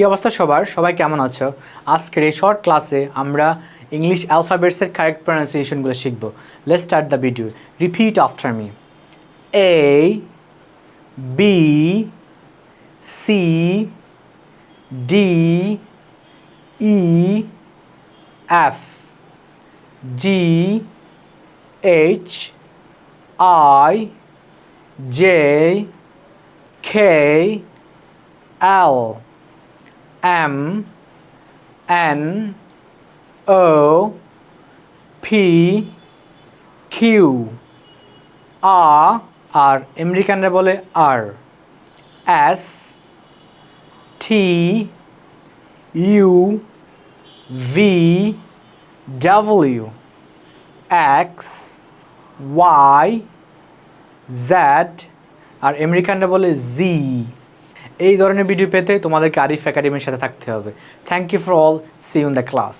কী অবস্থা সবার? সবাই কেমন আছো? আজকের এই শর্ট ক্লাসে আমরা ইংলিশ অ্যালফাবেটসের কারেক্ট প্রনাউন্সিয়েশনগুলো শিখব। Let start the video repeat after me A B C D E F G H I J K L. M, N, O, P, Q. R আর আমেরিকানরা বলে R S T U V W X Y Z আর আমেরিকানরা বলে জি এই ধরনের video পেতে তোমাদেরকে আরিফ একাডেমির সাথে থাকতে হবে। Thank you for all see in the class